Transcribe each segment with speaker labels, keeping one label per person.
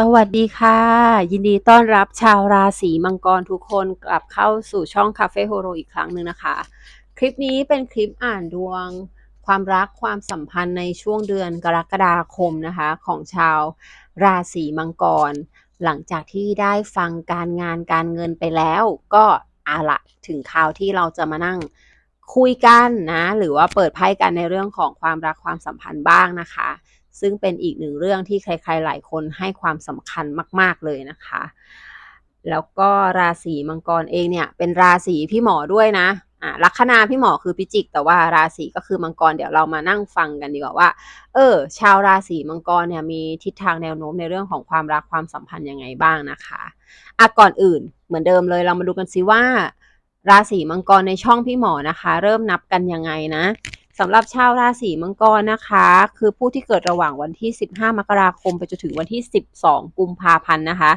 Speaker 1: สวัสดีค่ะ ยินดีต้อนรับชาวราศีมังกรทุกคนกลับเข้าสู่ช่องคาเฟ่โฮโรอีกครั้งหนึ่งนะคะ คลิปนี้เป็นคลิปอ่านดวง ความรักความสัมพันธ์ในช่วงเดือนกรกฎาคมนะคะ ของชาวราศีมังกร หลังจากที่ได้ฟังการงานการเงินไปแล้ว ก็อาละถึงคราวที่เราจะมานั่งคุยกันนะ หรือว่าเปิดไพ่กันในเรื่องของความรักความสัมพันธ์บ้างนะคะ ซึ่งเป็นอีกหนึ่งเรื่องที่ใครๆหลายคนให้ความสำคัญมาก ๆเลยนะคะ แล้วก็ราศีมังกรเองเนี่ยเป็นราศีพี่หมอด้วยนะอ่าลัคนาพี่หมอคือพิจิก แต่ว่าราศีก็คือมังกรเดี๋ยวเรามานั่งฟังกันดีกว่าว่า เออ ชาวราศีมังกรเนี่ยมีทิศทางแนวโน้มในเรื่องของความรักความสัมพันธ์ยังไงบ้างนะคะอะก่อนอื่นเหมือนเดิมเลยเรามาดูกันซิว่า ราศีมังกรในช่องพี่หมอนะคะ เริ่มนับกันยังไงนะ สำหรับชาวราศีมังกรนะคะ คือผู้ที่เกิดระหว่างวันที่ 15 มกราคม ไปจนถึงวันที่ 12 กุมภาพันธ์นะคะ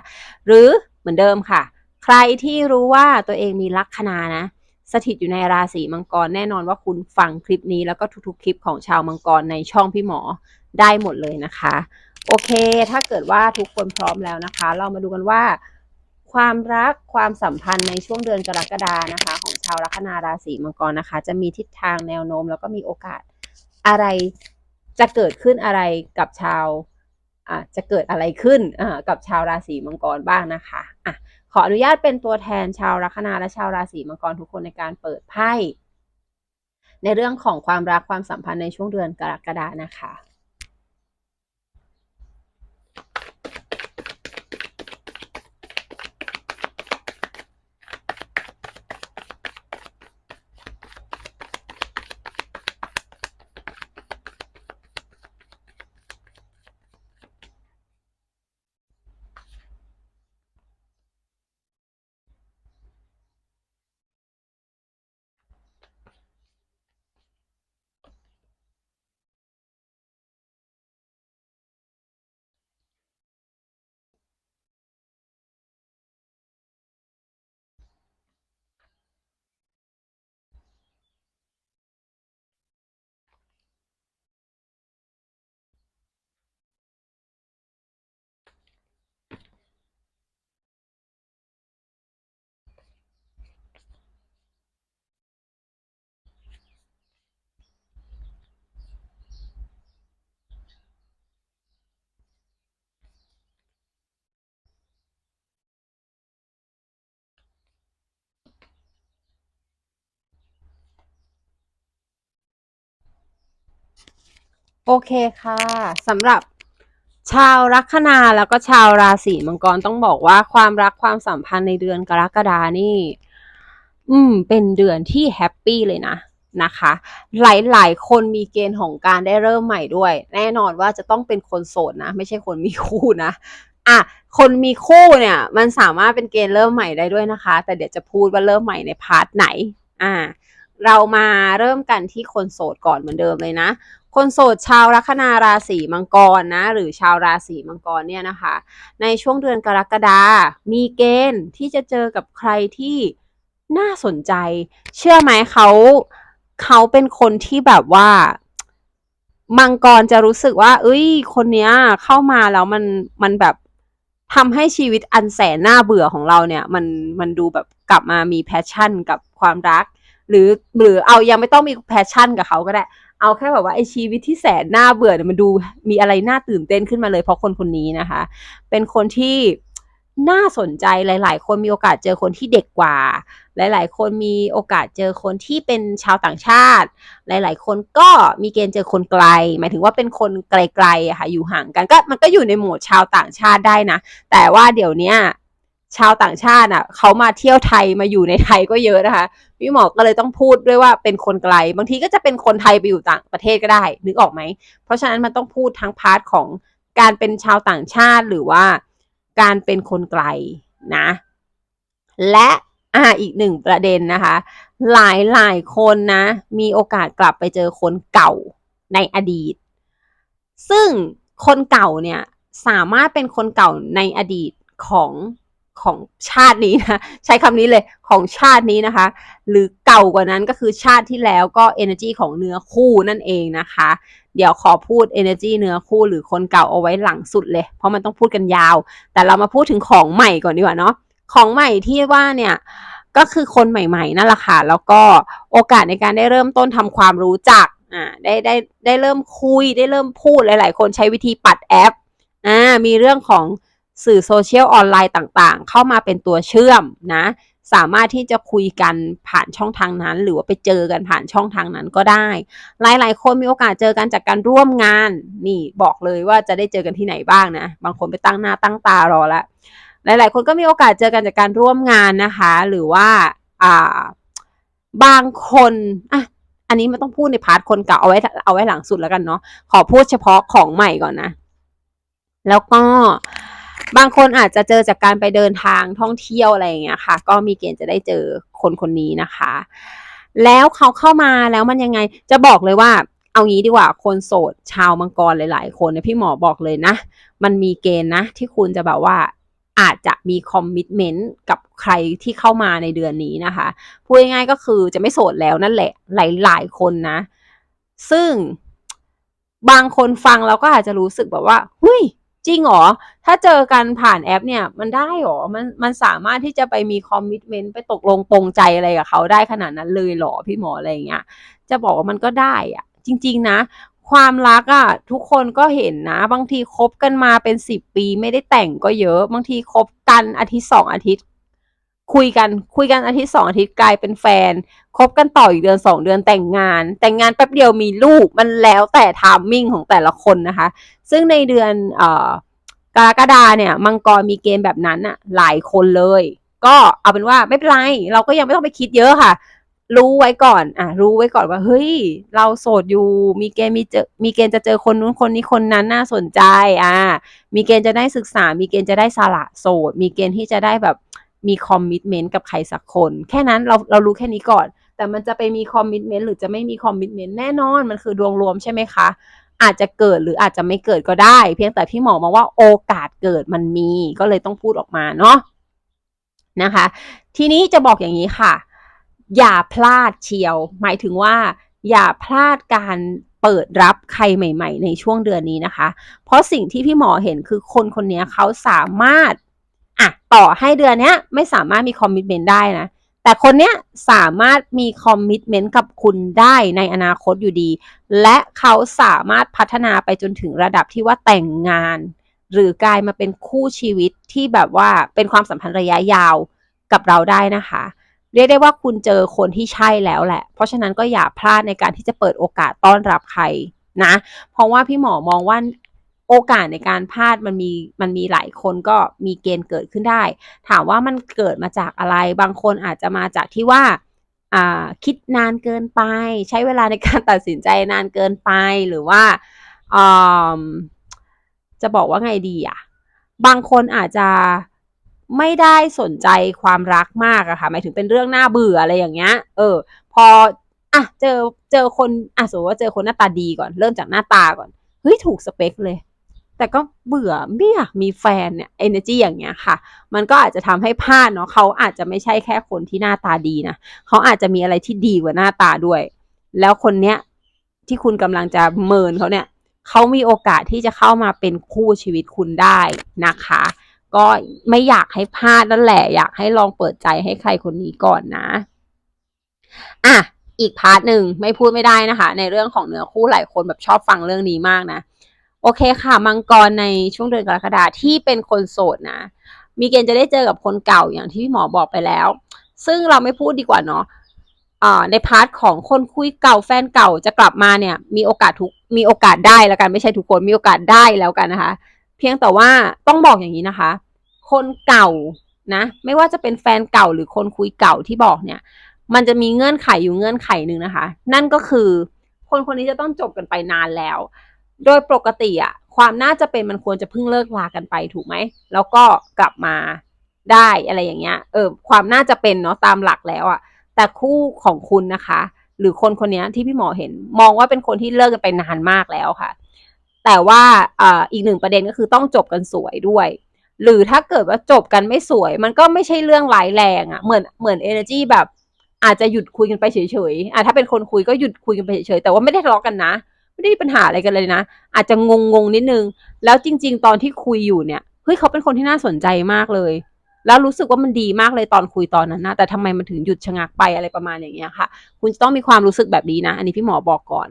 Speaker 1: หรือเหมือนเดิมค่ะ ใครที่รู้ว่าตัวเองมีลัคนานะสถิตอยู่ในราศีมังกรแน่นอนว่าคุณฟังคลิปนี้แล้วก็ทุกๆ คลิปของชาวมังกรในช่องพี่หมอได้หมดเลยนะคะ โอเค ถ้าเกิดว่าทุกคนพร้อมแล้วนะคะ เรามาดูกันว่า ความรักความสัมพันธ์ในช่วงเดือนกรกฎานะคะของาวลัคนาราศีมังกรนะคะ จะมีทิศทางแนวโน้ม แล้วก็มีโอกาสอะไรจะเกิดขึ้นอะไรกับชาวอะจะเกิดอะไรขึ้นอ่ากับชาวราศีมังกรบ้างนะคะอะขออนุญาตเป็นตัวแทนชาวลัคนาและชาวราศีมังกรทุกคนในการเปิดไพ่ในเรื่องของความรักความสัมพันธ์ในช่วงเดือนกรกฎานะคะ โอเคค่ะสำหรับชาวลัคนาแล้วก็ชาวราศีมังกรต้องบอกว่าความรักความสัมพันธ์ในเดือนกรกฎานี่ อืม เป็นเดือนที่แฮปปี้เลยนะนะคะ หลายๆ คนมีเกณฑ์ของการได้เริ่มใหม่ด้วย แน่นอนว่าจะต้องเป็นคนโสดนะ ไม่ใช่คนมีคู่นะอะคนมีคู่เนี่ย มันสามารถเป็นเกณฑ์เริ่มใหม่ได้ด้วยนะคะ แต่เดี๋ยวจะพูดว่าเริ่มใหม่ในพาร์ทไหน อ่า เรามาเริ่มกันที่คนโสดก่อนเหมือนเดิมเลยนะ คนโสดชาวลัคนาราศีมังกรนะ หรือชาวราศีมังกรเนี่ยนะคะ ในช่วงเดือนกรกฎามีเกณฑ์ที่จะเจอกับใครที่น่าสนใจ เชื่อไหมเขาเขาเป็นคนที่แบบว่ามังกรจะรู้สึกว่า เอ้ย คนเนี้ยเข้ามาแล้วมันมันแบบทำให้ชีวิตอันแสนน่าเบื่อของเราเนี่ย มันมันดูแบบกลับมามีแพชชั่นกับความรัก หรือหรือเอายังไม่ต้องมีแพชชั่นกับเขาก็ได้ เอาแค่แบบว่าไอชีวิตที่แสนน่าเบื่อเนี่ยมันดูมีอะไรน่าตื่นเต้นขึ้นมาเลยเพราะคนคนนี้นะคะ เป็นคนที่น่าสนใจหลาย ๆ คนมีโอกาสเจอคนที่เด็กกว่า หลาย ๆ คนมีโอกาสเจอคนที่เป็นชาวต่างชาติ หลาย ๆ คนก็มีเกณฑ์เจอคนไกล หมายถึงว่าเป็นคนไกลๆอะค่ะอยู่ห่างกันก็มันก็อยู่ในหมวดชาวต่างชาติได้นะ แต่ว่าเดี๋ยวนี้ ชาวต่างชาติอะเขามาเที่ยวไทยมาอยู่ในไทยก็เยอะนะคะพี่หมอก็เลยต้องพูดด้วยว่าเป็นคนไกล บางทีก็จะเป็นคนไทยไปอยู่ต่างประเทศก็ได้นึกออกไหม เพราะฉะนั้นมันต้องพูดทั้งพาร์ทของการเป็นชาวต่างชาติหรือว่าการเป็นคนไกลนะ และอ่าอีกหนึ่งประเด็นนะคะ หลายหลายคนนะ มีโอกาสกลับไปเจอคนเก่าในอดีต ซึ่งคนเก่าเนี่ยสามารถเป็นคนเก่าในอดีตของ ของชาตินี้นะใช้คำนี้เลยของชาตินี้นะคะ หรือเก่ากว่านั้นก็คือชาติที่แล้วก็ energy ของเนื้อคู่นั่นเองนะคะ เดี๋ยวขอพูด energy เนื้อคู่หรือคนเก่าเอาไว้หลังสุดเลย เพราะมันต้องพูดกันยาว แต่เรามาพูดถึงของใหม่ก่อนดีกว่าเนาะของใหม่ที่ว่าเนี่ยก็คือคนใหม่ๆนั่นแหละค่ะแล้วก็โอกาสในการได้เริ่มต้นทำความรู้จักอ่าได้ได้ได้เริ่มคุยได้เริ่มพูดหลาย ๆ คนใช้วิธีปัดแอปอ่ามีเรื่องของ สื่อโซเชียลออนไลน์ต่างๆ เข้ามาเป็นตัวเชื่อมนะ สามารถที่จะคุยกันผ่านช่องทางนั้น หรือว่าไปเจอกันผ่านช่องทางนั้นก็ได้ หลายๆ คนมีโอกาสเจอกันจากการร่วมงาน นี่บอกเลยว่าจะได้เจอกันที่ไหนบ้างนะ บางคนไปตั้งหน้าตั้งตารอแล้วหลายๆ คนก็มีโอกาสเจอกันจากการร่วมงานนะคะ หรือว่าอ่าบางคนอะอันนี้มันต้องพูดในพาร์ทคนเก่าเอาไว้เอาไว้หลังสุดแล้วกันเนาะขอพูดเฉพาะของใหม่ก่อนนะ แล้วก็ บางคนอาจจะเจอจากการไปเดินทางท่องเที่ยวอะไรอย่างเงี้ยค่ะ ก็มีเกณฑ์จะได้เจอคนคนนี้นะคะ แล้วเขาเข้ามาแล้วมันยังไงจะบอกเลยว่าเอางี้ดีกว่าคนโสดชาวมังกรหลาย ๆ คนนี่ยพี่หมอบอกเลยนะ มันมีเกณฑ์นะ ที่คุณจะแบบว่าอาจจะมีคอมมิชเมนต์กับใครที่เข้ามาในเดือนนี้นะคะพูดง่ายๆก็คือจะไม่โสดแล้วนั่นแหละหลาย ๆ คนนะ ซึ่งบางคนฟังแล้วก็อาจจะรู้สึกแบบว่าเฮ้ย จริงเหรอ ถ้าเจอกันผ่านแอปเนี่ย มันได้เหรอ มันมันสามารถที่จะไปมีคอมมิชเมนต์ไปตกลงปรงใจอะไรกับเขาได้ขนาดนั้นเลยเหรอพี่หมออะไรอย่างเงี้ย จะบอกว่ามันก็ได้อะจริง ๆ นะ ความรักอะ ทุกคนก็เห็นนะ บางทีคบกันมาเป็นสิบปีไม่ได้แต่งก็เยอะ บางทีคบกันอาทิตย์สองอาทิตย์ คุยกันคุยกันอาทิตย์สองอาทิตย์กลายเป็นแฟนคบกันต่ออีกเดือนสองเดือนแต่งงาน แต่งงานแป๊บเดียวมีลูกมันแล้วแต่ทามมิ่งของแต่ละคนนะคะ ซึ่งในเดือนเอ่อกรกฎาเนี่ย มังกรมีเกณฑ์แบบนั้นอะหลายคนเลย ก็เอาเป็นว่าไม่เป็นไร เราก็ยังไม่ต้องไปคิดเยอะค่ะ รู้ไว้ก่อนอะรู้ไว้ก่อนว่าเฮ้ย เราโสดอยู่ มีเกณฑ์มีเจอมีเกณฑ์จะเจอคนนู้นคนนี้คนนั้นน่าสนใจอ่ามีเกณฑ์จะได้ศึกษา มีเกณฑ์จะได้สละโสด มีเกณฑ์ที่จะได้แบบ มีคอมมิชเมนต์กับใครสักคน แค่นั้นเราเรารู้แค่นี้ก่อน แต่มันจะไปมีคอมมิชเมนต์หรือจะไม่มีคอมมิชเมนต์แน่นอนมันคือดวงรวมใช่ไหมคะ อาจจะเกิดหรืออาจจะไม่เกิดก็ได้ เพียงแต่พี่หมอมองว่าโอกาสเกิดมันมีก็เลยต้องพูดออกมาเนาะนะคะ ทีนี้จะบอกอย่างนี้ค่ะ อย่าพลาดเชียว หมายถึงว่า อย่าพลาดการเปิดรับใครใหม่ ๆ ในช่วงเดือนนี้นะคะ เพราะสิ่งที่พี่หมอเห็นคือคนคนนี้เขาสามารถ อะต่อให้เดือนเนี้ยไม่สามารถมีคอมมิชเมนต์ได้นะ แต่คนเนี้ยสามารถมีคอมมิชเมนต์กับคุณได้ในอนาคตอยู่ดี และเขาสามารถพัฒนาไปจนถึงระดับที่ว่าแต่งงาน หรือกลายมาเป็นคู่ชีวิตที่แบบว่าเป็นความสัมพันธ์ระยะยาวกับเราได้นะคะ เรียกได้ว่าคุณเจอคนที่ใช่แล้วแหละ เพราะฉะนั้นก็อย่าพลาดในการที่จะเปิดโอกาสต้อนรับใครนะ เพราะว่าพี่หมอมองว่า โอกาสในการพลาดมันมีมันมีหลายคนก็มีเกณฑ์เกิดขึ้นได้ ถามว่ามันเกิดมาจากอะไร บางคนอาจจะมาจากที่ว่าอ่าคิดนานเกินไป ใช้เวลาในการตัดสินใจนานเกินไปหรือว่าอ่าจะบอกว่าไงดีอะบางคนอาจจะไม่ได้สนใจความรักมากอะค่ะหมายถึงเป็นเรื่องน่าเบื่ออะไรอย่างเงี้ย เออ พออะเจอเจอคนอะสมมติว่าเจอคนหน้าตาดีก่อน เริ่มจากหน้าตาก่อนเฮ้ยถูกสเปคเลย แต่ก็เบื่อไม่อยากมีแฟนเนี่ย energy อย่างเงี้ยค่ะ มันก็อาจจะทำให้พลาดเนาะเขาอาจจะไม่ใช่แค่คนที่หน้าตาดีนะเขาอาจจะมีอะไรที่ดีกว่าหน้าตาด้วย แล้วคนเนี้ยที่คุณกำลังจะเมินเขาเนี่ยเขามีโอกาสที่จะเข้ามาเป็นคู่ชีวิตคุณได้นะคะ ก็ไม่อยากให้พลาดนั่นแหละ อยากให้ลองเปิดใจให้ใครคนนี้ก่อนนะอะอีกพาร์ทหนึ่งไม่พูดไม่ได้นะคะ ในเรื่องของเนื้อคู่หลายคนแบบชอบฟังเรื่องนี้มากนะ โอเคค่ะ มังกรในช่วงเดือนกรกฎาที่เป็นคนโสดนะ มีเกณฑ์จะได้เจอกับคนเก่าอย่างที่พี่หมอบอกไปแล้ว ซึ่งเราไม่พูดดีกว่าเนาะอ่าในพาร์ทของคนคุยเก่าแฟนเก่าจะกลับมาเนี่ย มีโอกาสทุกมีโอกาสได้แล้วกันไม่ใช่ทุกคนมีโอกาสได้แล้วกันนะคะ เพียงแต่ว่าต้องบอกอย่างนี้นะคะ คนเก่านะไม่ว่าจะเป็นแฟนเก่าหรือคนคุยเก่าที่บอกเนี่ย มันจะมีเงื่อนไขอยู่เงื่อนไขหนึ่งนะคะ นั่นก็คือคนคนนี้จะต้องจบกันไปนานแล้ว โดยปกติอะความน่าจะเป็นมันควรจะเพิ่งเลิกลากันไปถูกไหม แล้วก็กลับมาได้อะไรอย่างเงี้ย เออ ความน่าจะเป็นเนาะตามหลักแล้วอะแต่คู่ของคุณนะคะ หรือคนคนนี้ที่พี่หมอเห็น มองว่าเป็นคนที่เลิกกันไปนานมากแล้วค่ะ แต่ว่าออีกหนึ่งประเด็นก็คือต้องจบกันสวยด้วย หรือถ้าเกิดว่าจบกันไม่สวย มันก็ไม่ใช่เรื่องร้ายแรงอะเหมือนเหมือน energy แบบอาจจะหยุดคุยกันไปเฉยๆอะถ้าเป็นคนคุยก็หยุดคุยกันไปเฉยๆ แต่ว่าไม่ได้ทะเลาะกันนะ ไม่ได้มีปัญหาอะไรกันเลยนะ อาจจะงงงๆนิดนึง แล้วจริง ๆ ตอนที่คุยอยู่เนี่ยเฮ้ยเขาเป็นคนที่น่าสนใจมากเลย แล้วรู้สึกว่ามันดีมากเลยตอนคุยตอนนั้นนะแต่ทำไมมันถึงหยุดชะงักไปอะไรประมาณอย่างเงี้ยค่ะ คุณจะต้องมีความรู้สึกแบบนี้นะ อันนี้พี่หมอบอกก่อน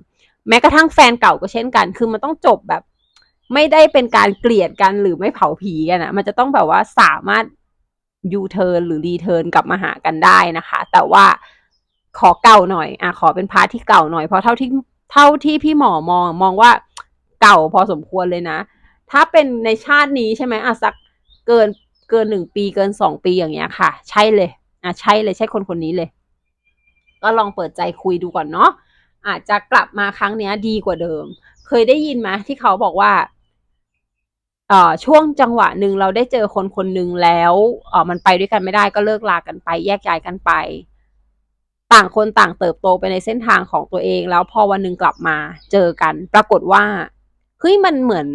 Speaker 1: แม้กระทั่งแฟนเก่าก็เช่นกัน คือมันต้องจบแบบ ไม่ได้เป็นการเกลียดกันหรือไม่เผาผีกันอะมันจะต้องแบบว่าสามารถยูเทิร์นหรือรีเทิร์นกลับมาหากันได้นะคะ แต่ว่าขอเก่าหน่อยอะขอเป็นพาร์ทที่เก่าหน่อยเพราะเท่าที่ เท่าที่พี่หมอมองมองว่าเก่าพอสมควรเลยนะ ถ้าเป็นในชาตินี้ใช่ไหมอะสักเกินเกินหนึ่งปีเกินสองปีอย่างเงี้ยค่ะ ใช่เลย อะใช่เลยใช่คนคนนี้เลย ก็ลองเปิดใจคุยดูก่อนเนาะอาจจะกลับมาครั้งเนี้ย ดีกว่าเดิม เคยได้ยินไหมที่เขาบอกว่าเอ่อช่วงจังหวะหนึ่งเราได้เจอคนคนหนึ่งแล้วเอ่อมันไปด้วยกันไม่ได้ก็เลิกลากันไป แยกย้ายกันไป ต่างคนต่างเติบโตไปในเส้นทางของตัวเอง แล้วพอวันหนึ่งกลับมาเจอกัน ปรากฏว่าเฮ้ยมันเหมือน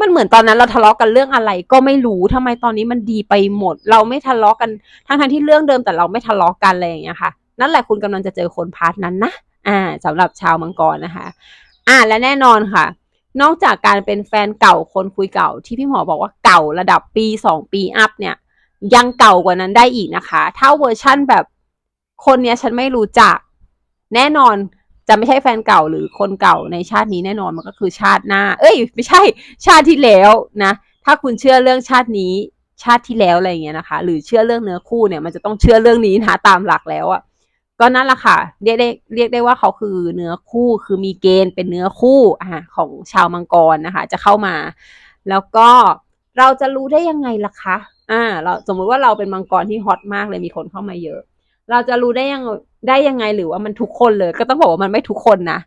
Speaker 1: มันเหมือนตอนนั้นเราทะเลาะกันเรื่องอะไร ก็ไม่รู้ทำไมตอนนี้มันดีไปหมด เราไม่ทะเลาะกันทั้งทั้งที่เรื่องเดิมแต่เราไม่ทะเลาะกันอะไรอย่างเงี้ยค่ะ นั่นแหละคุณกำลังจะเจอคนพาร์ทนั้นนะอ่าสำหรับชาวมังกรนะคะ อ่าและแน่นอนค่ะ นอกจากการเป็นแฟนเก่าคนคุยเก่า ที่พี่หมอบอกว่าเก่าระดับปีสองปีอัพเนี่ย ยังเก่ากว่านั้นได้อีกนะคะ ถ้าเวอร์ชั่นแบบ คนเนี้ยฉันไม่รู้จัก แน่นอนจะไม่ใช่แฟนเก่าหรือคนเก่าในชาตินี้แน่นอนมันก็คือชาติหน้า เอ้ย ไม่ใช่ชาติที่แล้วนะ ถ้าคุณเชื่อเรื่องชาตินี้ ชาติที่แล้วอะไรอย่างเงี้ยนะคะ หรือเชื่อเรื่องเนื้อคู่เนี่ย มันจะต้องเชื่อเรื่องนี้นะตามหลักแล้วอะก็นั่นแหละค่ะ เรียกได้เรียกได้ว่าเขาคือเนื้อคู่คือมีเกณฑ์เป็นเนื้อคู่อ่าของชาวมังกรนะคะ จะเข้ามา แล้วก็เราจะรู้ได้ยังไงล่ะคะ อ่า เราสมมุติว่าเราเป็นมังกรที่ฮอตมากเลยมีคนเข้ามาเยอะ เราจะรู้ได้ยังได้ยังไงหรือว่ามันทุกคนเลย ก็ต้องบอกว่ามันไม่ทุกคนนะ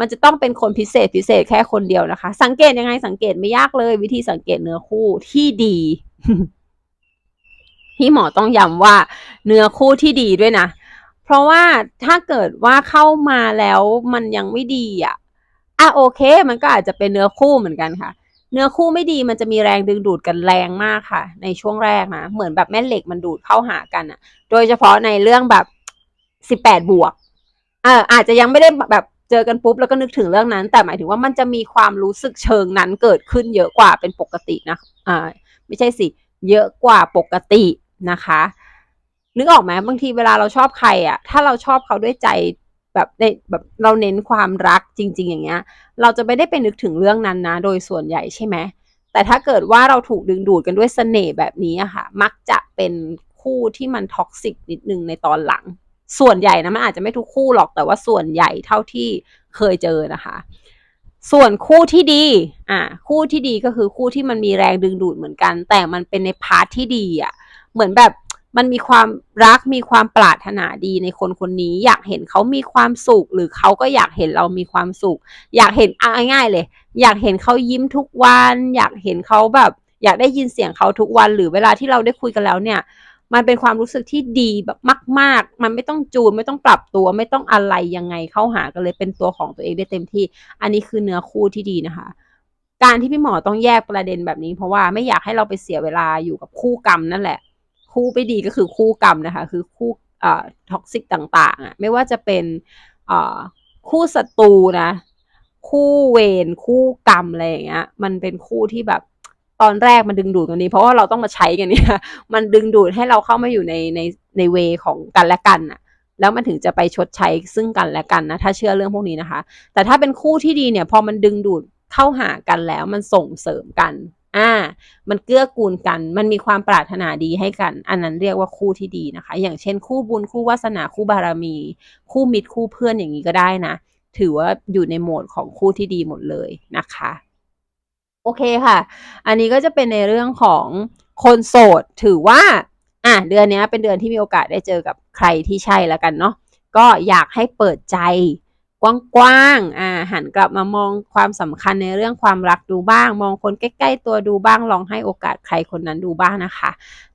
Speaker 1: มันจะต้องเป็นคนพิเศษพิเศษแค่คนเดียวนะคะ สังเกตยังไงสังเกตไม่ยากเลย วิธีสังเกตเนื้อคู่ที่ดีพี่หมอต้องย้ำว่า เนื้อคู่ที่ดีด้วยนะ เพราะว่าถ้าเกิดว่าเข้ามาแล้วมันยังไม่ดีอะอะโอเค มันก็อาจจะเป็นเนื้อคู่เหมือนกันค่ะ เนื้อคู่ไม่ดีมันจะมีแรงดึงดูดกันแรงมากค่ะ ในช่วงแรกนะ เหมือนแบบแม่เหล็กมันดูดเข้าหากันอะโดยเฉพาะในเรื่องแบบสิบแปดบวกเอออาจจะยังไม่ได้แบบเจอกันปุ๊บแล้วก็นึกถึงเรื่องนั้น แต่หมายถึงว่ามันจะมีความรู้สึกเชิงนั้นเกิดขึ้นเยอะกว่าเป็นปกตินะอ่าไม่ใช่สิ เยอะกว่าปกตินะคะ นึกออกไหมบางทีเวลาเราชอบใครอะถ้าเราชอบเขาด้วยใจ แบบในแบบเราเน้นความรักจริง ๆ อย่างเงี้ย เราจะไม่ได้ไปนึกถึงเรื่องนั้นนะ โดยส่วนใหญ่ใช่ไหมแต่ถ้าเกิดว่าเราถูกดึงดูดกันด้วยเสน่ห์แบบนี้อะค่ะ มักจะเป็นคู่ที่มันท็อกซิกนิดนึงในตอนหลัง ส่วนใหญ่นะมันอาจจะไม่ทุกคู่หรอกแต่ว่าส่วนใหญ่เท่าที่เคยเจอนะคะ ส่วนคู่ที่ดี อ่า คู่ที่ดีก็คือคู่ที่มันมีแรงดึงดูดเหมือนกัน แต่มันเป็นในพาร์ทที่ดีอะ เหมือนแบบ มันมีความรักมีความปรารถนาดีในคนคนนี้ อยากเห็นเขามีความสุข หรือเขาก็อยากเห็นเรามีความสุข อยากเห็นอะง่ายๆเลย อยากเห็นเขายิ้มทุกวัน อยากเห็นเขาแบบ อยากได้ยินเสียงเขาทุกวัน หรือเวลาที่เราได้คุยกันแล้วเนี่ย มันเป็นความรู้สึกที่ดีแบบมาก ๆ มันไม่ต้องจูนไม่ต้องปรับตัวไม่ต้องอะไรยังไงเข้าหากันเลยเป็นตัวของตัวเองได้เต็มที่ อันนี้คือเนื้อคู่ที่ดีนะคะการที่พี่หมอต้องแยกประเด็นแบบนี้เพราะว่าไม่อยากให้เราไปเสียเวลาอยู่กับคู่กรรมนั่นแหละ คู่ไม่ดีก็คือคู่กรรมนะคะ คือคู่เอ่อท็อกซิกต่างๆอะไม่ว่าจะเป็นเอ่อคู่ศัตรูนะ คู่เวรคู่กรรมอะไรอย่างเงี้ย มันเป็นคู่ที่แบบตอนแรกมันดึงดูดกันนี้ เพราะว่าเราต้องมาใช้กันเนี่ย มันดึงดูดให้เราเข้ามาอยู่ในในในเวของกันและกันน่ะแล้วมันถึงจะไปชดใช้ซึ่งกันและกันนะ ถ้าเชื่อเรื่องพวกนี้นะคะ แต่ถ้าเป็นคู่ที่ดีเนี่ย พอมันดึงดูดเข้าหากันแล้วมันส่งเสริมกัน อ่า มันเกื้อกูลกัน มันมีความปรารถนาดีให้กัน อันนั้นเรียกว่าคู่ที่ดีนะคะ อย่างเช่น คู่บุญคู่วาสนาคู่บารมี คู่มิตรคู่เพื่อนอย่างนี้ก็ได้นะ ถือว่าอยู่ในโหมดของคู่ที่ดีหมดเลยนะคะ โอเคค่ะ อันนี้ก็จะเป็นในเรื่องของคนโสด ถือว่า อะเดือนนี้เป็นเดือนที่มีโอกาสได้เจอกับใครที่ใช่แล้วกันเนาะ ก็อยากให้เปิดใจ กว้างๆอ่าหันกลับมามองความสำคัญในเรื่องความรักดูบ้าง มองคนใกล้ ๆ ตัวดูบ้างลองให้โอกาสใครคนนั้นดูบ้างนะคะ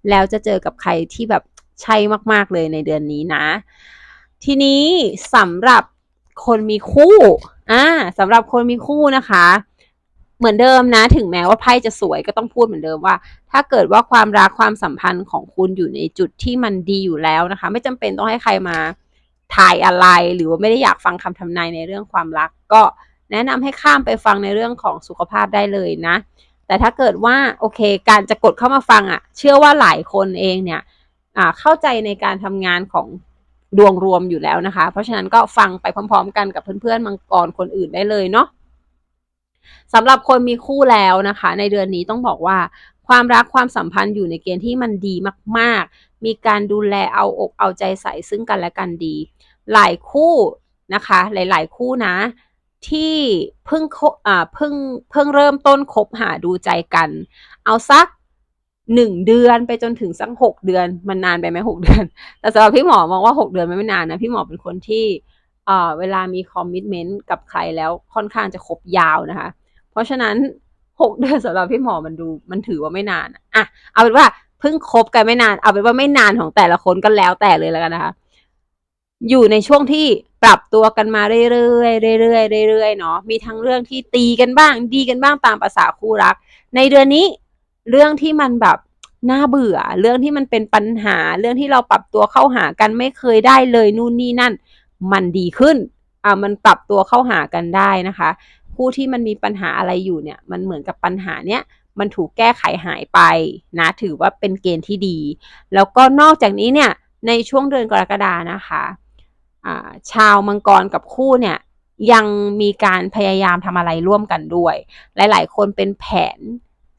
Speaker 1: แล้วจะเจอกับใครที่แบบใช่มากๆเลยในเดือนนี้นะ ทีนี้สำหรับคนมีคู่อ่าสำหรับคนมีคู่นะคะ เหมือนเดิมนะ ถึงแม้ว่าไพ่จะสวยก็ต้องพูดเหมือนเดิมว่า ถ้าเกิดว่าความรักความสัมพันธ์ของคุณอยู่ในจุดที่มันดีอยู่แล้วนะคะ ไม่จำเป็นต้องให้ใครมา ถ่ายอะไร หรือว่าไม่ได้อยากฟังคำทำนายในเรื่องความรัก ก็แนะนำให้ข้ามไปฟังในเรื่องของสุขภาพได้เลยนะ แต่ถ้าเกิดว่าโอเค การจะกดเข้ามาฟังอะ่ะ เชื่อว่าหลายคนเองเนี่ยเข้าใจในการทำงานของดวงรวมอยู่แล้วนะคะ เพราะฉะนั้นก็ฟังไปพร้อม ๆ กันกับเพื่อนๆมังกรคนอื่นได้เลยเนาะสำหรับคนมีคู่แล้วนะคะ ในเดือนนี้ต้องบอกว่า ความรักความสัมพันธ์อยู่ในเกณฑ์ที่มันดีมากๆ มีการดูแลเอาอกเอาใจใส่ซึ่งกันและกันดี หลายคู่นะคะ หลาย ๆ คู่นะ ที่เพิ่งอ่าเพิ่งเพิ่งเริ่มต้นคบหาดูใจกัน เอาสักหนึ่งเดือนไปจนถึงสักหกเดือน มันนานไปไหมหกเดือน แต่สำหรับพี่หมอมองว่าหกเดือนไม่นานนะ พี่หมอเป็นคนที่อ่าเวลามีคอมมิชเมนต์กับใครแล้วค่อนข้างจะคบยาวนะคะ เพราะฉะนั้น หกเดือนสำหรับพี่หมอมันดูมันถือว่าไม่นานอะเอาเป็นว่าเพิ่งคบกันไม่นาน เอาเป็นว่าไม่นานของแต่ละคนก็แล้วแต่เลยแล้วกันนะคะ อยู่ในช่วงที่ปรับตัวกันมาเรื่อยๆเรื่อยๆเรื่อยๆเนาะมีทั้งเรื่องที่ตีกันบ้าง ดีกันบ้างตามภาษาคู่รัก ในเดือนนี้เรื่องที่มันแบบน่าเบื่อ เรื่องที่มันเป็นปัญหา เรื่องที่เราปรับตัวเข้าหากันไม่เคยได้เลยนู่นนี่นั่น มันดีขึ้นอ่ามันปรับตัวเข้าหากันได้นะคะ ผู้ที่มันมีปัญหาอะไรอยู่เนี่ย มันเหมือนกับปัญหาเนี้ยมันถูกแก้ไขหายไปนะ ถือว่าเป็นเกณฑ์ที่ดี แล้วก็นอกจากนี้เนี่ยในช่วงเดือนกรกฎานะคะชาวมังกรกับคู่เนี่ยยังมีการพยายามทำอะไรร่วมกันด้วย หลาย ๆ คนเป็นแผน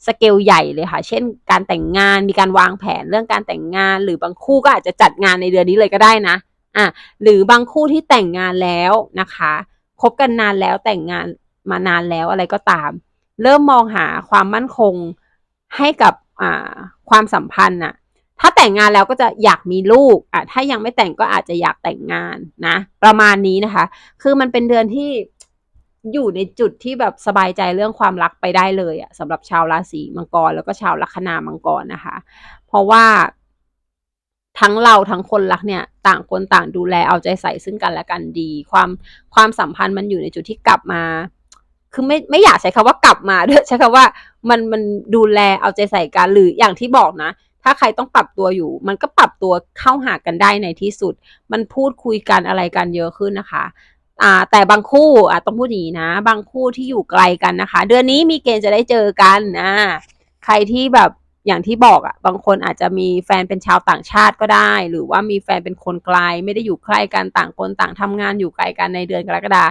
Speaker 1: สเกลใหญ่เลยค่ะ เช่น การแต่งงาน มีการวางแผนเรื่องการแต่งงาน หรือบางคู่ก็อาจจะจัดงานในเดือนนี้เลยก็ได้นะ อะ หรือบางคู่ที่แต่งงานแล้วนะคะ คบกันนานแล้วแต่งงาน มานานแล้วอะไรก็ตาม เริ่มมองหาความมั่นคงให้กับความสัมพันธ์น่ะถ้าแต่งงานแล้วก็จะอยากมีลูกอะถ้ายังไม่แต่งก็อาจจะอยากแต่งงานนะ ประมาณนี้นะคะ คือมันเป็นเดือนที่อยู่ในจุดที่แบบสบายใจเรื่องความรักไปได้เลยอะสำหรับชาวราศีมังกรแล้วก็ชาวลัคนามังกรนะคะ เพราะว่าทั้งเราทั้งคนรักเนี่ย ต่างคนต่างดูแลเอาใจใส่ซึ่งกันและกันดี ความความสัมพันธ์มันอยู่ในจุดที่กลับมา คือไม่ไม่อยากใช้คำว่ากลับมาด้วยใช้คำว่ามันมันดูแลเอาใจใส่กันหรืออย่างที่บอกนะ ถ้าใครต้องปรับตัวอยู่ มันก็ปรับตัวเข้าหากันได้ในที่สุด มันพูดคุยกันอะไรกันเยอะขึ้นนะคะอ่าแต่บางคู่อ่าต้องพูดอย่างนี้นะ บางคู่ที่อยู่ไกลกันนะคะ เดือนนี้มีเกณฑ์จะได้เจอกันนะใครที่แบบ อย่างที่บอกอะ่ะบางคนอาจจะมีแฟนเป็นชาวต่างชาติก็ได้ หรือว่ามีแฟนเป็นคนไกล ไม่ได้อยู่ใกล้กันต่างคนต่างทำงานอยู่ไกลกันในเดือนกรกฎา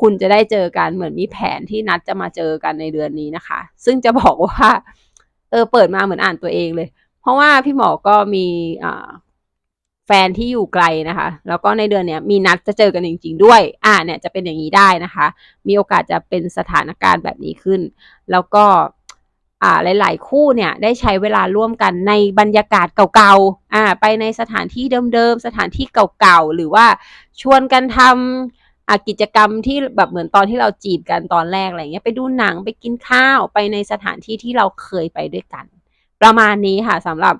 Speaker 1: คุณจะได้เจอกันเหมือนมีแผนที่นัดจะมาเจอกันในเดือนนี้นะคะ ซึ่งจะบอกว่าเออเปิดมาเหมือนอ่านตัวเองเลย เพราะว่าพี่หมอก็มีแฟนที่อยู่ไกลนะคะ แล้วก็ในเดือนเนี้ยมีนัดจะเจอกันจริง ๆ ด้วย อ่าเนี่ยจะเป็นอย่างนี้ได้นะคะ มีโอกาสจะเป็นสถานการณ์แบบนี้ขึ้น แล้วก็ หลาย ๆ คู่เนี่ยได้ใช้เวลาร่วมกันในบรรยากาศเก่าๆอ่าไปในสถานที่เดิมๆ สถานที่เก่าๆ หรือว่าชวนกันทำกิจกรรมที่แบบเหมือนตอนที่เราจีบกันตอนแรกอะไรเงี้ยไปดูหนังไปกินข้าวไปในสถานที่ที่เราเคยไปด้วยกัน ประมาณนี้ค่ะสำหรับ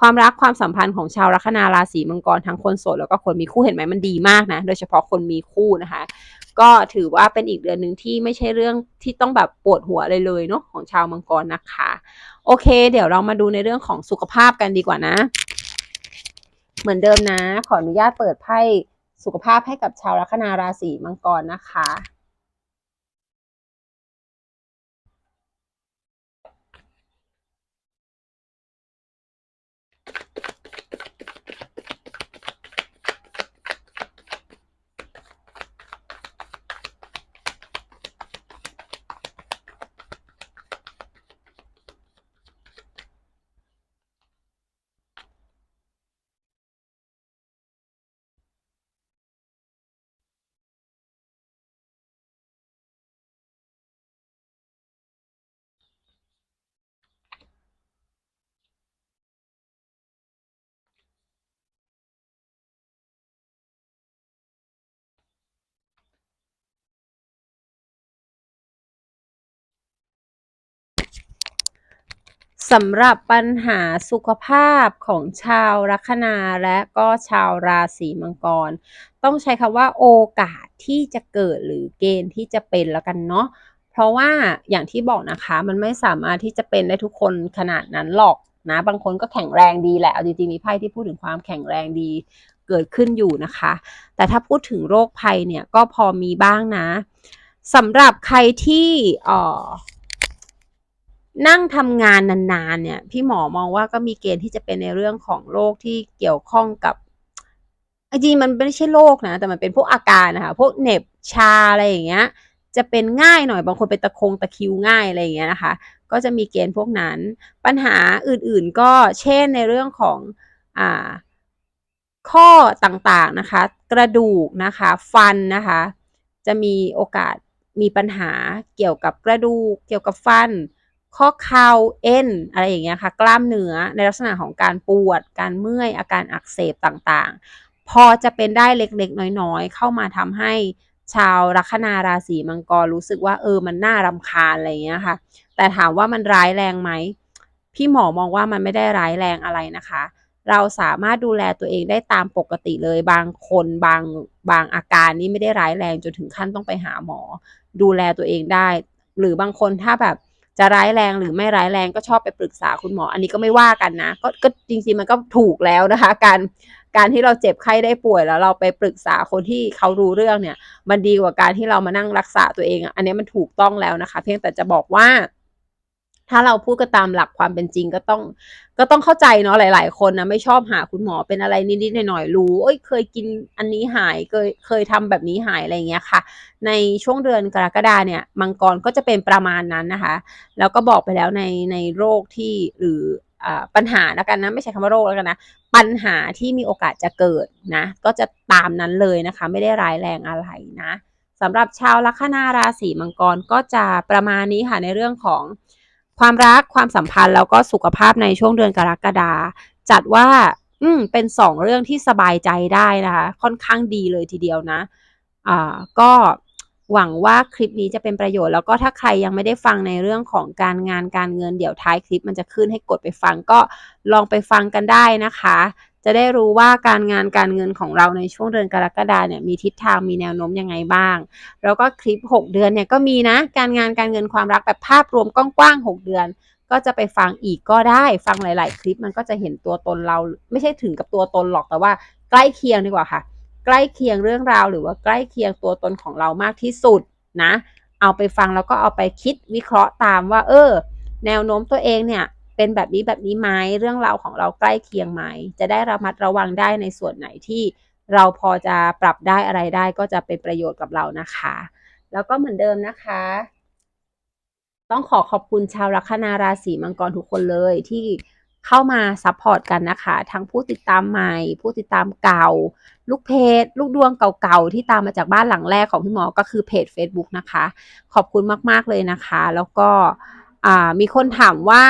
Speaker 1: ความรักความสัมพันธ์ของชาวลัคนาราศีมังกรทั้งคนโสดแล้วก็คนมีคู่เห็นไหมมันดีมากนะ โดยเฉพาะคนมีคู่นะคะ ก็ถือว่าเป็นอีกเดือนหนึ่งที่ไม่ใช่เรื่องที่ต้องแบบปวดหัวเลยเลยเนาะของชาวมังกรนะคะ โอเค เดี๋ยวเรามาดูในเรื่องของสุขภาพกันดีกว่านะ เหมือนเดิมนะ ขออนุญาตเปิดไพ่สุขภาพให้กับชาวลัคนาราศีมังกรนะคะ สำหรับปัญหาสุขภาพของชาวลัคนาและก็ชาวราศีมังกร ต้องใช้คำว่าโอกาสที่จะเกิดหรือเกณฑ์ที่จะเป็นแล้วกันเนาะเพราะว่าอย่างที่บอกนะคะมันไม่สามารถที่จะเป็นได้ทุกคนขนาดนั้นหรอกนะบางคนก็แข็งแรงดีแหละเอาจริงๆมีไพ่ที่พูดถึงความแข็งแรงดีเกิดขึ้นอยู่นะคะ แต่ถ้าพูดถึงโรคภัยเนี่ยก็พอมีบ้างนะสำหรับใครที่อ่อ นั่งทำงานนานๆเนี่ย พี่หมอมองว่าก็มีเกณฑ์ที่จะเป็นในเรื่องของโรคที่เกี่ยวข้องกับจริงๆมันไม่ใช่โรคนะ แต่มันเป็นพวกอาการนะคะพวกเหน็บชาอะไรอย่างเงี้ย จะเป็นง่ายหน่อยบางคนเป็นตะคงตะคิวง่ายอะไรอย่างเงี้ยนะคะ ก็จะมีเกณฑ์พวกนั้น ปัญหาอื่นๆก็เช่นในเรื่องของอ่าข้อต่างๆนะคะ กระดูกนะคะ ฟันนะคะ จะมีโอกาสมีปัญหาเกี่ยวกับกระดูก เกี่ยวกับฟัน ข้อเข่าเอ็นอะไรอย่างเงี้ยค่ะ กล้ามเนื้อในลักษณะของการปวด การเมื่อย อาการอักเสบต่างๆ พอจะเป็นได้เล็กๆ น้อยๆ เข้ามาทำให้ชาวลัคนาราศีมังกรรู้สึกว่าเออมันน่ารำคาญอะไรเงี้ยค่ะ แต่ถามว่ามันร้ายแรงไหม พี่หมอมองว่ามันไม่ได้ร้ายแรงอะไรนะคะ เราสามารถดูแลตัวเองได้ตามปกติเลยบางคนบางบางอาการนี่ไม่ได้ร้ายแรงจนถึงขั้นต้องไปหาหมอ ดูแลตัวเองได้ หรือบางคนถ้าแบบ จะร้ายแรงหรือไม่ร้ายแรงก็ชอบไปปรึกษาคุณหมอ อันนี้ก็ไม่ว่ากันนะ ก็ก็จริงๆมันก็ถูกแล้วนะคะ การการที่เราเจ็บไข้ได้ป่วยแล้วเราไปปรึกษาคนที่เขารู้เรื่องเนี่ย มันดีกว่าการที่เรามานั่งรักษาตัวเองอะอันนี้มันถูกต้องแล้วนะคะ เพียงแต่จะบอกว่า ถ้าเราพูดก็ตามหลักความเป็นจริงก็ต้อง ก็ต้องเข้าใจเนาะหลาย ๆ คนนะไม่ชอบหาคุณหมอเป็นอะไรนิดๆหน่อยๆรู้เอ้ยเคยกินอันนี้หายเคยเคยทำแบบนี้หายอะไรเงี้ยค่ะ ในช่วงเดือนกรกฎาเนี่ยมังกรก็จะเป็นประมาณนั้นนะคะ แล้วก็บอกไปแล้วในในโรคที่หรืออปัญหาแล้วกันนะไม่ใช่คำว่าโรคแล้วกันนะปัญหาที่มีโอกาสจะเกิดนะ ก็จะตามนั้นเลยนะคะ ไม่ได้ร้ายแรงอะไรนะสำหรับชาวลัคนาราศีมังกรก็จะประมาณนี้ค่ะในเรื่องของ ความรักความสัมพันธ์แล้วก็สุขภาพในช่วงเดือนกรกฎาจัดว่า อืม เป็นสองเรื่องที่สบายใจได้นะคะ ค่อนข้างดีเลยทีเดียวนะ อ่า ก็หวังว่าคลิปนี้จะเป็นประโยชน์แล้วก็ถ้าใครยังไม่ได้ฟังในเรื่องของการงานการเงินเดี๋ยวท้ายคลิปมันจะขึ้นให้กดไปฟังก็ลองไปฟังกันได้นะคะ จะได้รู้ว่าการงานการเงินของเราในช่วงเดือนกรกฎาเนี่ยมีทิศทางมีแนวโน้มยังไงบ้าง แล้วก็คลิป 6 เดือนเนี่ยก็มีนะการงานการเงินความรักแบบภาพรวมกว้างๆ6 เดือน ก็จะไปฟังอีกก็ได้ฟังหลาย ๆ คลิปมันก็จะเห็นตัวตนเราไม่ใช่ถึงกับตัวตนหรอกแต่ว่าใกล้เคียงดีกว่าค่ะ ใกล้เคียงเรื่องราว หรือว่าใกล้เคียงตัวตนของเรามากที่สุดนะ เอาไปฟังแล้วก็เอาไปคิดวิเคราะห์ตามว่า เออ แนวโน้มตัวเองเนี่ย เป็นแบบนี้แบบนี้ไหมเรื่องราวของเราใกล้เคียงไหม จะได้ระมัดระวังได้ในส่วนไหนที่เราพอจะปรับได้อะไรได้ก็จะเป็นประโยชน์กับเรานะคะ แล้วก็เหมือนเดิมนะคะ ต้องขอขอบคุณชาวลัคนาราศีมังกรทุกคนเลยที่เข้ามาซัพพอร์ตกันนะคะ ทั้งผู้ติดตามใหม่ ผู้ติดตามเก่า ลูกเพจ ลูกดวงเก่าๆ ที่ตามมาจากบ้านหลังแรกของพี่หมอ ก็คือเพจ Facebook นะคะ ขอบคุณมากๆเลยนะคะ แล้วก็มีคนถามว่า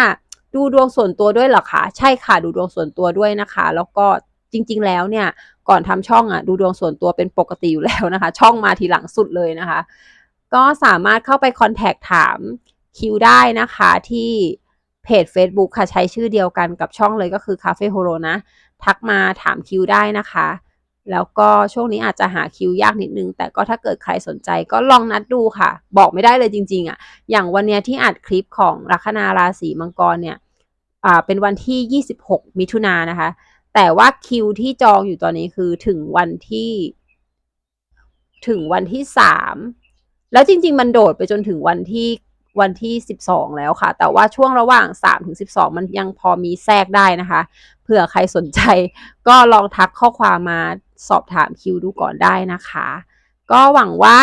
Speaker 1: ดูดวงส่วนตัวด้วยเหรอคะ ใช่ค่ะดูดวงส่วนตัวด้วยนะคะ แล้วก็จริง ๆ แล้วเนี่ยก่อนทำช่องอะดูดวงส่วนตัวเป็นปกติอยู่แล้วนะคะ ช่องมาทีหลังสุดเลยนะคะ ก็สามารถเข้าไปคอนแทคถามคิวได้นะคะที่เพจ Facebook ค่ะใช้ชื่อเดียวกันกับช่องเลยก็คือ Cafe h o r o นะ ทักมาถามคิวได้นะคะ แล้วก็ช่วงนี้อาจจะหาคิวยากนิดนึง แต่ก็ถ้าเกิดใครสนใจก็ลองนัดดูค่ะ บอกไม่ได้เลยจริง ๆอะอย่างวันเนี้ยที่อัดคลิปของลัคนาราศีมังกรเนี่ย อ่าเป็นวันที่ 26 มิถุนายนนะคะ แต่ว่าคิวที่จองอยู่ตอนนี้คือถึงวันที่ ถึงวันที่สามแล้วจริง ๆ มันโดดไปจนถึงวันที่วันที่ 12 แล้วค่ะ แต่ว่าช่วงระหว่าง 3 ถึง 12 มันยังพอมีแทรกได้นะคะ เผื่อใครสนใจก็ลองทักข้อความมาสอบถามคิวดูก่อนได้นะคะ ก็หวังว่า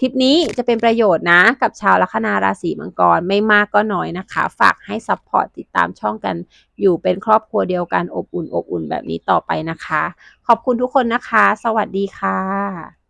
Speaker 1: คลิปนี้จะเป็นประโยชน์นะ กับชาวลัคนาราศีมังกรไม่มากก็น้อยนะคะ ฝากให้ซัพพอร์ตติดตามช่องกัน อยู่เป็นครอบครัวเดียวกันอบอุ่นอบอุ่นแบบนี้ต่อไปนะคะ ขอบคุณทุกคนนะคะ สวัสดีค่ะ